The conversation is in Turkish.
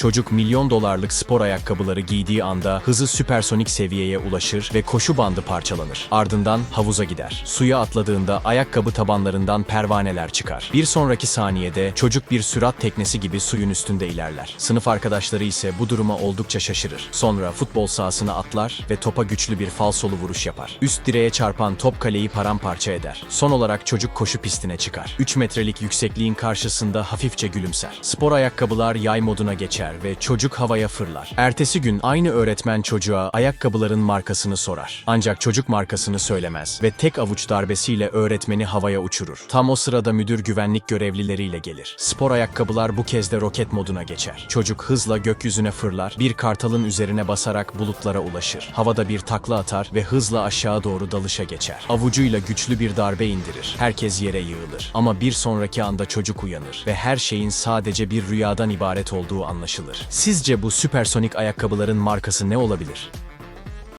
Çocuk milyon dolarlık spor ayakkabıları giydiği anda hızı süpersonik seviyeye ulaşır ve koşu bandı parçalanır. Ardından havuza gider. Suya atladığında ayakkabı tabanlarından pervaneler çıkar. Bir sonraki saniyede çocuk bir sürat teknesi gibi suyun üstünde ilerler. Sınıf arkadaşları ise bu duruma oldukça şaşırır. Sonra futbol sahasına atlar ve topa güçlü bir falsolu vuruş yapar. Üst direğe çarpan top kaleyi paramparça eder. Son olarak çocuk koşu pistine çıkar. 3 metrelik yüksekliğin karşısında hafifçe gülümser. Spor ayakkabılar yay moduna geçer ve çocuk havaya fırlar. Ertesi gün aynı öğretmen çocuğa ayakkabıların markasını sorar. Ancak çocuk markasını söylemez ve tek avuç darbesiyle öğretmeni havaya uçurur. Tam o sırada müdür güvenlik görevlileriyle gelir. Spor ayakkabılar bu kez de roket moduna geçer. Çocuk hızla gökyüzüne fırlar, bir kartalın üzerine basarak bulutlara ulaşır. Havada bir takla atar ve hızla aşağı doğru dalışa geçer. Avucuyla güçlü bir darbe indirir. Herkes yere yığılır. Ama bir sonraki anda çocuk uyanır ve her şeyin sadece bir rüyadan ibaret olduğu anlaşılır. Sizce bu süpersonik ayakkabıların markası ne olabilir?